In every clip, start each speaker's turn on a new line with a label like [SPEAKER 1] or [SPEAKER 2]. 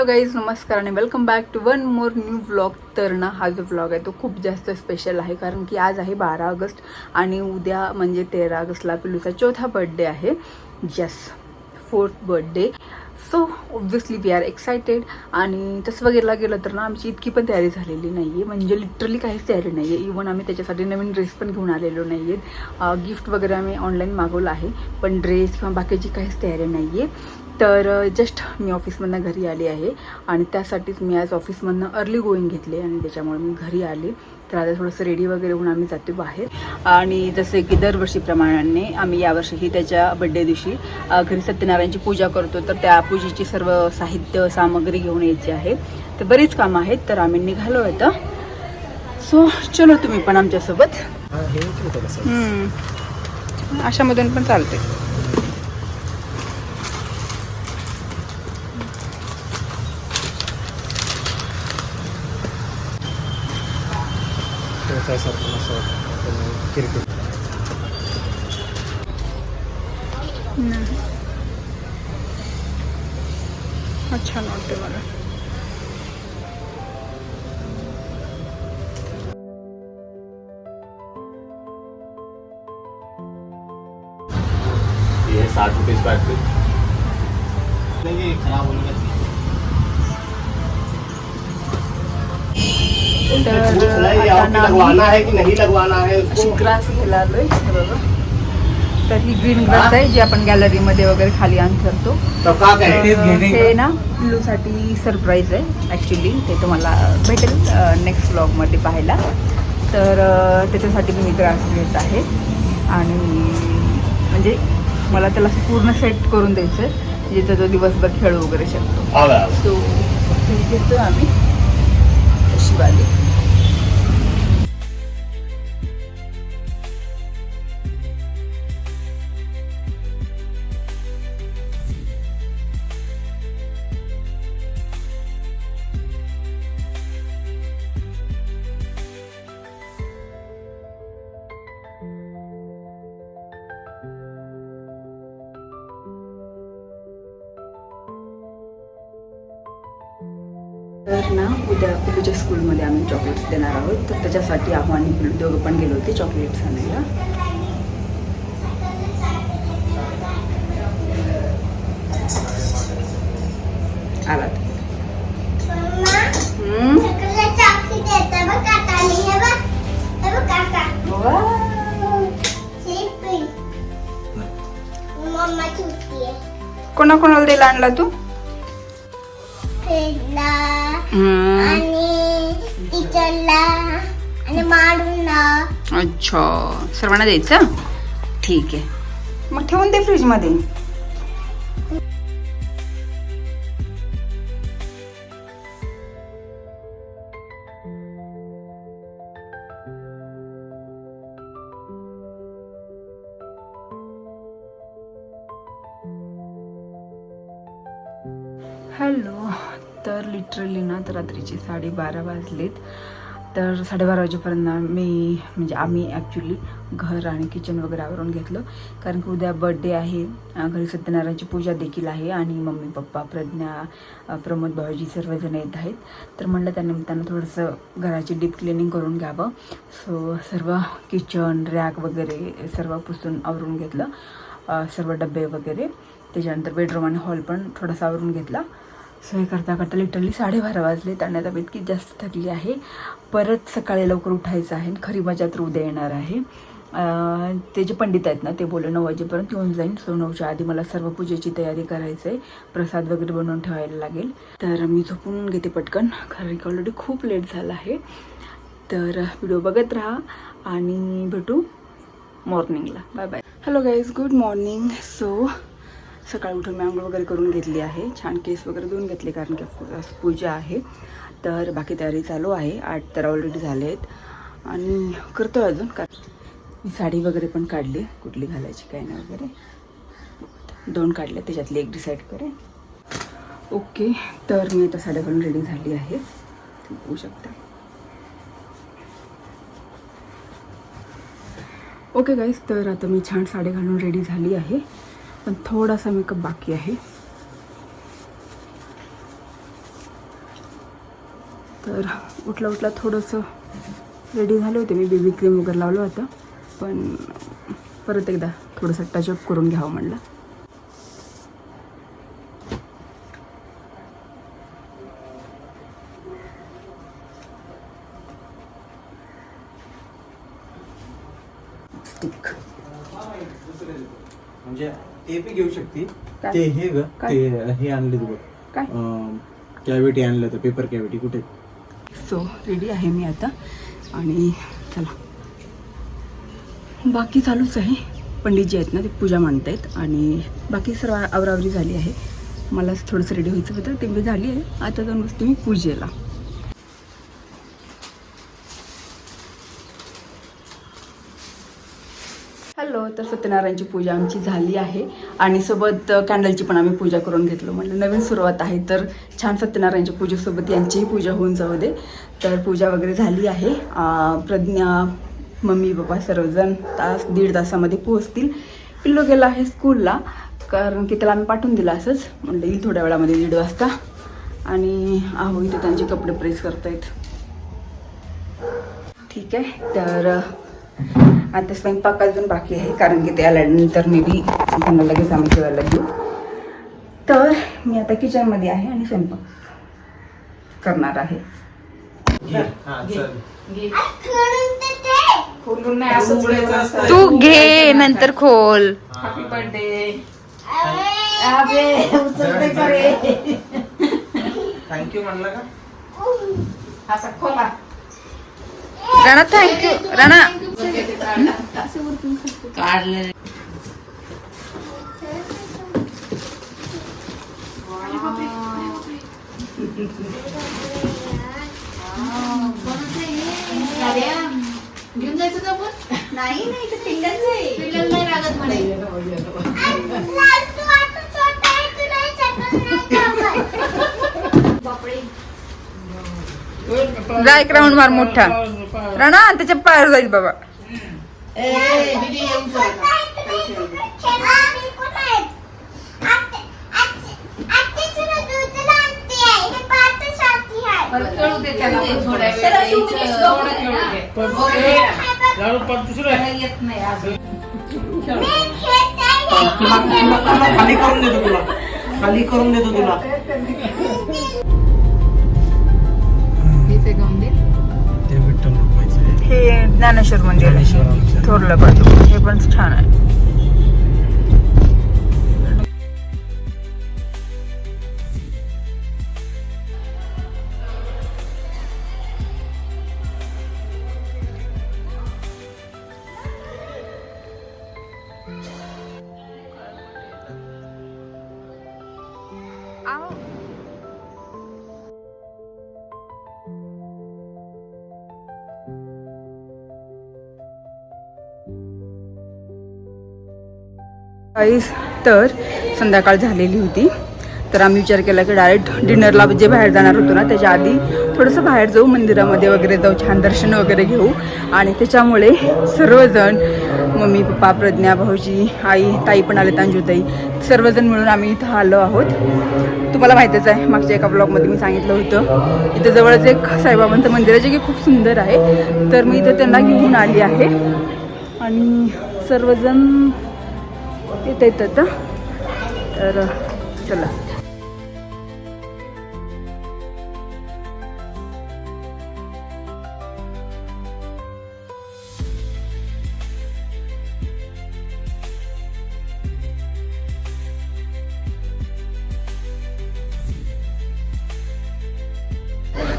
[SPEAKER 1] Hello guys नमस्कार आणि welcome back to one more new vlog तर ना हा जो व्लॉग आहे तो खूप जास्त स्पेशल आहे कारण की आज आहे बारा ऑगस्ट आणि उद्या म्हणजे तेरा ऑगस्टला पिलूचा चौथा बर्थडे आहे. Yes fourth birthday so obviously we are excited आणि तसं बघायला गेलं तर ना आमची इतकी पण तयारी झालेली नाही आहे म्हणजे लिटरली काहीच तयारी नाही आहे इवन आम्ही त्याच्यासाठी नवीन ड्रेस पण घेऊन आलेलो नाही आहेत गिफ्ट वगैरे आम्ही ऑनलाईन मागवलं आहे. पण ड्रेस किंवा बाकीची काहीच तयारी नाही आहे तर जस्ट मी ऑफिसमधनं घरी आली आहे आणि त्यासाठीच मी आज ऑफिसमधनं अर्ली गोईंग घेतले आणि त्याच्यामुळे मी घरी आले. तर आता थोडंसं रेडी वगैरे होऊन आम्ही जातो बाहेर. आणि जसे की दरवर्षीप्रमाणे आम्ही यावर्षीही त्याच्या बड्डे दिवशी घरी सत्यनारायणची पूजा करतो. तर त्या पूजेची सर्व साहित्य सामग्री घेऊन यायची आहे. तर बरीच कामं आहेत तर आम्ही निघालो आता. सो चलो तुम्ही पण आमच्यासोबत. अशामधून पण चालते
[SPEAKER 2] असं वाटतं किरकिर
[SPEAKER 1] हा छान वाटते मला
[SPEAKER 3] ये है साठ रुपये स्क्वायर फीट
[SPEAKER 2] नाही खराब होईल
[SPEAKER 1] तर
[SPEAKER 2] नहीं
[SPEAKER 1] आता
[SPEAKER 2] आपको
[SPEAKER 1] ना आम्ही
[SPEAKER 2] लगवाना है कि है उसको
[SPEAKER 1] ग्रास घ्यायला आलोय. तर ही ग्रीन ग्रास आहे जी आपण गॅलरीमध्ये वगैरे खाली
[SPEAKER 2] तो कहते
[SPEAKER 1] तर हे ना पिल्लूसाठी सरप्राईज आहे ॲक्च्युली ते तुम्हाला भेटेल नेक्स्ट व्लॉगमध्ये पाहायला. तर त्याच्यासाठी मी ग्रास घेत आहे. आणि म्हणजे मला त्याला असं पूर्ण सेट करून द्यायचं आहे जिथं तो दिवसभर खेळू वगैरे शकतो. सो घेतो आम्ही. अशी तर ना उद्या पिलूच्या स्कूलमध्ये आम्ही चॉकलेट्स देणार आहोत तर त्याच्यासाठी आहो आणि दोघं पण गेलो होते चॉकलेट्स आणायला आलात हम्म?
[SPEAKER 4] मम्मा चुकी आहे
[SPEAKER 1] कोणा कोणाला दिला आणला तू.
[SPEAKER 4] आणि टीचरला आणि मारूला
[SPEAKER 1] अच्छा. सर्वांना द्यायचं? ठीक आहे. मग ठेवून दे फ्रीजमध्ये. हॅलो. तर लिटरली ना तर रात्रीचे साडेबारा वाजलेत. तर साडेबारा वाजेपर्यंत मी म्हणजे आम्ही ॲक्च्युली घर आणि किचन वगैरे आवरून घेतलं. कारण की उद्या बड्डे आहे घरी सत्यनारायणची पूजा देखील आहे आणि मम्मी पप्पा प्रज्ञा प्रमोद भाऊजी सर्वजण येत आहेत. तर म्हणलं त्यानिमित्तानं थोडंसं घराची डीप क्लिनिंग करून घ्यावं. सो सर्व किचन रॅक वगैरे सर्व पुसून आवरून घेतलं. सर्व डबे वगैरे. त्याच्यानंतर बेडरूम आणि हॉल पण थोडासा आवरून घेतला. सो हे करता करता लिटरली साडेबारा वाजले. आणि आता की इतकी जास्त थकली आहे. परत सकाळी लवकर उठायचं आहे आणि खरी मजा तर उद्या येणार आहे. ते जे पंडित आहेत ना ते बोलले नऊ वाजेपर्यंत येऊन जाईन. सो नऊच्या आधी मला सर्व पूजेची तयारी करायचं आहे प्रसाद वगैरे बनवून ठेवायला लागेल. तर मी झोपून घेते पटकन. खरं ऑलरेडी खूप लेट झाला आहे. तर व्हिडिओ बघत राहा आणि भेटू मॉर्निंगला bye bye hello guys good morning so सकाळी उठून मी आंघोळ वगैरे करून घेतली आहे. छान केस वगैरे धुवून घेतले कारण की ऑफकोर्स आज पूजा आहे. तर बाकी तयारी चालू आहे. आठ तर ऑलरेडी झाले आहेत आणि करतो अजून. का मी साडी वगैरे पण काढली. कुठली घालायची काय नाही वगैरे. दोन काढले. त्याच्यातली एक डिसाईड करेन ओके. तर मी आता साड्या घालून रेडी झाली आहे. तुम्ही शकता. ओके गाईज तर आता मी छान साडी घालून रेडी झाली आहे. पण थोडासा मेकअप बाकी आहे. तर उठला उठला थोडंसं रेडी झालं होते. मी बेबी क्रीम वगैरे लावलं होतं. पण परत एकदा थोडंसं टचअप करून घ्यावं म्हणलं.
[SPEAKER 2] ते बी घेऊ शकते.
[SPEAKER 1] काय?
[SPEAKER 2] ते हे ग
[SPEAKER 1] काय?
[SPEAKER 2] ते हे आणले तू
[SPEAKER 1] काय?
[SPEAKER 2] कॅव्हिटी आणलं होतं पेपर कॅव्हिटी. कुठे?
[SPEAKER 1] सो रेडी आहे मी आता. आणि चला. बाकी चालूच आहे. पंडित जे आहेत ना ते पूजा मांडतायत. आणि बाकी सर्व आवरावरी झाली आहे. मलाच थोडंसं रेडी व्हायचं होतं. ते मी झाली आहे. आता जाऊन बसते मी पूजेला हॅलो तर सत्यनारायणची पूजा आमची झाली आहे. आणि सोबत कॅन्डलची पण आम्ही पूजा करून घेतलो. म्हणलं नवीन सुरुवात आहे. तर छान सत्यनारायणच्या पूजेसोबत यांचीही पूजा होऊन जाऊ दे. तर पूजा वगैरे झाली आहे. प्रज्ञा मम्मी पप्पा सर्वजण तास दीड तासामध्ये पोहोचतील. पिल्लो गेला आहे स्कूलला. कारण की त्याला आम्ही पाठवून दिलं असंच. म्हणलं येईल थोड्या वेळामध्ये दीड वाजता. आणि आहो इथे त्यांचे कपडे प्रेस करतायत. ठीक आहे. तर आता स्वयंपाक अजून बाकी आहे कारण की ते आल्यानंतर मी बी त्यांना लगेच आम्ही जेवायला घेऊ तर मी आता किचनमध्ये आहे आणि स्वयंपाक करणार आहे.
[SPEAKER 4] ते.
[SPEAKER 1] खोलून नाही असंच
[SPEAKER 3] तू घे नंतर खोल.
[SPEAKER 1] हॅपी बर्थडे
[SPEAKER 2] थँक्यू म्हणलं का?
[SPEAKER 1] असा खोला
[SPEAKER 3] राणा थँक्यू राणा
[SPEAKER 5] घेऊन जायचं का पण
[SPEAKER 4] नाही नाही ते पिंगलचं आहे.
[SPEAKER 5] पिल्लर नाही लागत म्हणे
[SPEAKER 4] लाडू आता छोटा आहे, तू नाही शकत, नाही खात.
[SPEAKER 5] बापरे
[SPEAKER 3] जा एक राऊंड मार मोठा. राणा त्याच्या पायावर जाईल बाबा.
[SPEAKER 5] ए दीदी येऊन चल
[SPEAKER 4] छोटा आहे, तू नाही हे
[SPEAKER 3] ज्ञानेश्वर मंदिर आहे. थोरलं बाजू हे पण छान आहे.
[SPEAKER 1] काहीच तर संध्याकाळ झालेली होती. तर आम्ही विचार केला की डायरेक्ट डिनरला जे बाहेर जाणार होतो ना त्याच्या आधी थोडंसं बाहेर जाऊ मंदिरामध्ये वगैरे जाऊ छान दर्शन वगैरे घेऊ. आणि त्याच्यामुळे सर्वजण मम्मी पप्पा प्रज्ञा भाऊजी आई ताई पण आले तांजूताई. सर्वजण मिळून आम्ही इथं आलो आहोत. तुम्हाला माहितीच आहे मागच्या एका ब्लॉगमध्ये मी सांगितलं होतं इथं जवळच एक साईबाबांचं मंदिर आहे जे की खूप सुंदर आहे. तर मी इथं त्यांना घेऊन आली आहे. आणि सर्वजण येत येतात तर चला.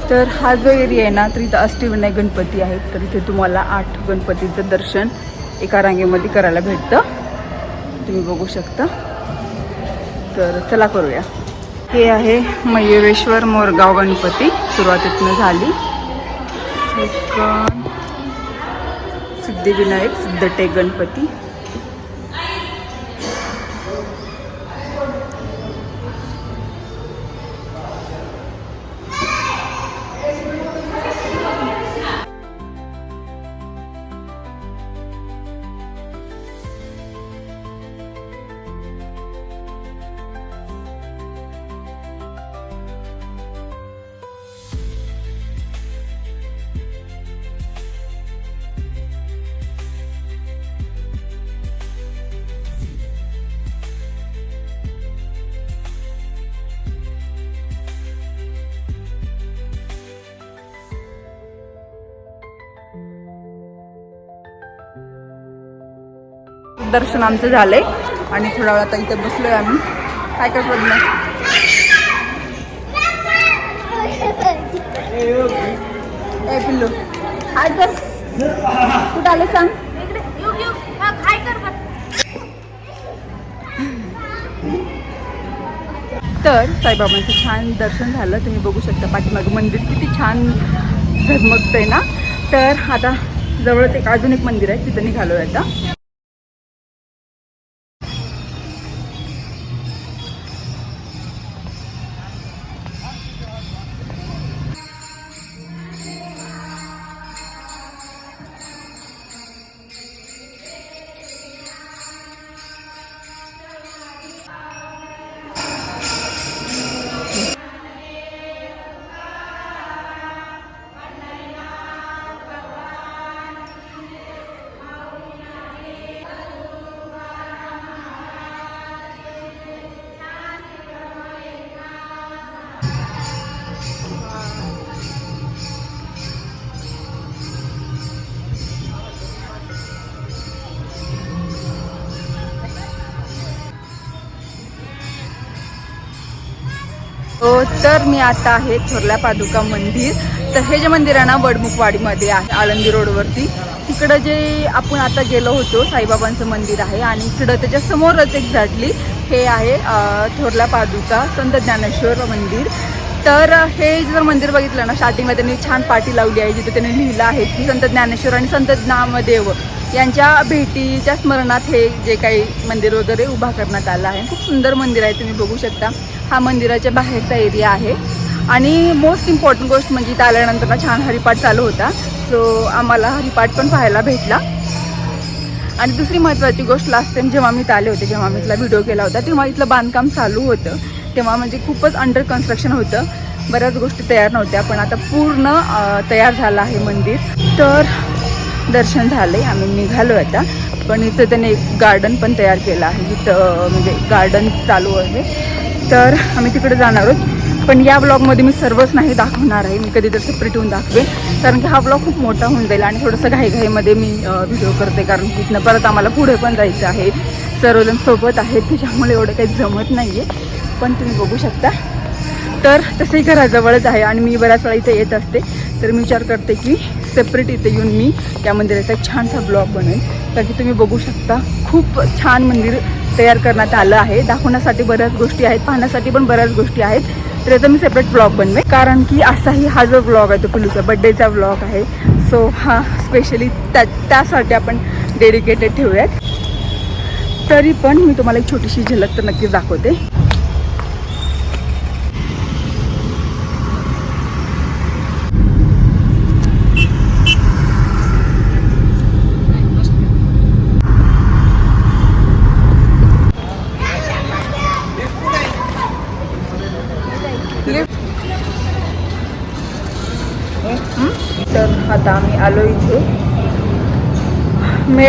[SPEAKER 1] तर हा जो एरिया आहे ना तर इथं अष्टविनायक गणपती आहेत. तर इथे तुम्हाला आठ गणपतीचं दर्शन एका रांगेमध्ये करायला भेटतं. तुम्ही बघू शकता. तर चला करूया. हे आहे मयुरेश्वर मोरगाव गणपती. सुरुवातीतनं झाली. एक सिद्धिविनायक सिद्धटेक गणपती. दर्शन आमचं झालंय. आणि थोडा वेळ आता इथे बसलोय आम्ही. काय काय पिल्लू. कुठं आले सांग? तर साईबाबांचं छान दर्शन झालं. तुम्ही बघू शकता पाठीमागं मंदिर. किती छान झगमगतंय ना? तर आता जवळच एक अजून एक मंदिर आहे. तिथं निघालो आता. तर मी आता आहे थोरल्या पादुका मंदिर. तर हे जे मंदिर आहे ना वडमुखवाडीमध्ये आहे आळंदी रोडवरती. तिकडं जे आपण आता गेलो होतो साईबाबांचं मंदिर आहे आणि इकडं त्याच्या समोरच एक्झॅक्टली हे आहे अं, थोरल्या पादुका संत ज्ञानेश्वर मंदिर. तर हे जर मंदिर बघितलं ना स्टार्टिंगला त्यांनी छान पाटी लावली आहे जिथे त्यांनी लिहिलं आहे की संत ज्ञानेश्वर आणि संत ज्ञामदेव. यांच्या भेटीच्या स्मरणात हे जे काही मंदिर वगैरे उभा करण्यात आलं आहे. खूप सुंदर मंदिर आहे तुम्ही बघू शकता. हा मंदिराच्या बाहेरचा एरिया आहे. आणि मोस्ट इम्पॉर्टंट गोष्ट म्हणजे इथं आल्यानंतर ना छान हरिपाठ चालू होता. सो आम्हाला हरिपाठ पण पाहायला भेटला. आणि दुसरी महत्त्वाची गोष्ट लास्ट टाईम जेव्हा मी इथं आले होते जेव्हा मी इथला व्हिडिओ केला होता तेव्हा इथलं बांधकाम चालू होतं. तेव्हा म्हणजे खूपच अंडर कन्स्ट्रक्शन होतं. बऱ्याच गोष्टी तयार नव्हत्या पण आता पूर्ण तयार झालं आहे मंदिर. तर दर्शन झाले आम्ही निघालो आता. पण इथं त्याने एक गार्डन पण तयार केलं आहे जिथं म्हणजे गार्डन चालू आहे. तर आम्ही तिकडे जाणार आहोत. पण या ब्लॉगमध्ये मी सर्वच नाही दाखवणार आहे. मी कधीतरी सेपरेट होऊन दाखवेन. कारण की हा ब्लॉग खूप मोठा होऊन जाईल आणि थोडंसं घाईघाईमध्ये मी व्हिडिओ करते. कारण तिथनं परत आम्हाला पुढे पण जायचं आहे. सर्वजण सोबत आहेत त्याच्यामुळे एवढं काही जमत नाही आहे पण तुम्ही बघू शकता. तर तसंही घराजवळच आहे आणि मी बऱ्याच वेळा इथे येत असते. तर मी विचार करते की सेपरेट इथे येऊन मी त्या मंदिराचा एक छानसा ब्लॉग बनवेन. तर की तुम्ही बघू शकता खूप छान मंदिर तयार करण्यात आलं आहे. दाखवण्यासाठी बऱ्याच गोष्टी आहेत पाहण्यासाठी पण बऱ्याच गोष्टी आहेत. तर याचा मी सेपरेट ब्लॉग बनवेन. कारण की असाही हा जो ब्लॉग आहे तो पिलूचा बड्डेचा ब्लॉग आहे. सो हा स्पेशली त्या त्यासाठी आपण डेडिकेटेड ठेवूयात. तरी पण मी तुम्हाला एक छोटीशी झलक तर नक्कीच दाखवते.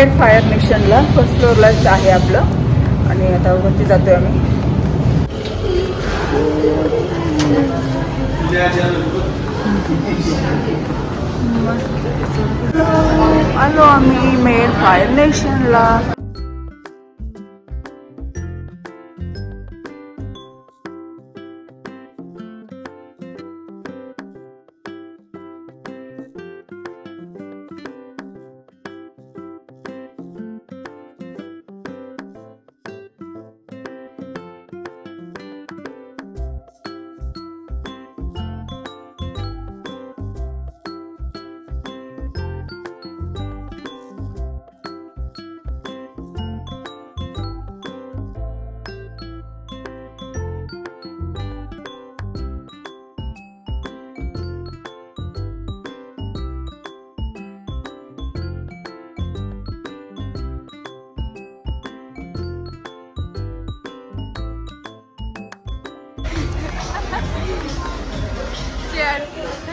[SPEAKER 1] मेड फायर नेशनला फर्स्ट फ्लोअरलाच आहे आपलं आणि आता वरती जातोय आम्ही आलो आम्ही मेल फायर नेशनला share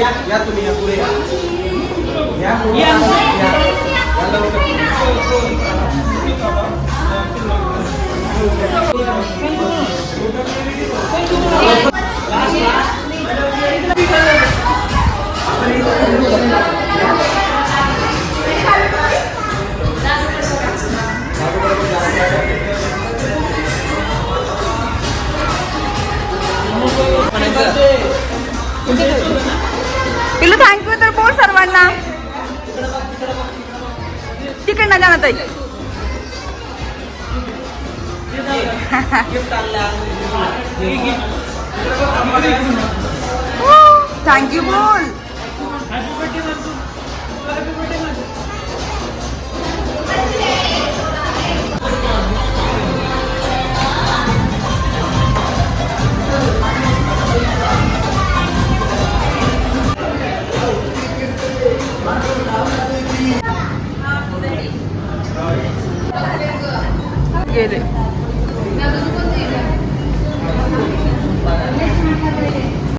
[SPEAKER 1] या या तुम्ही या पुढे या. या लवकर.
[SPEAKER 6] Thank you ball get it.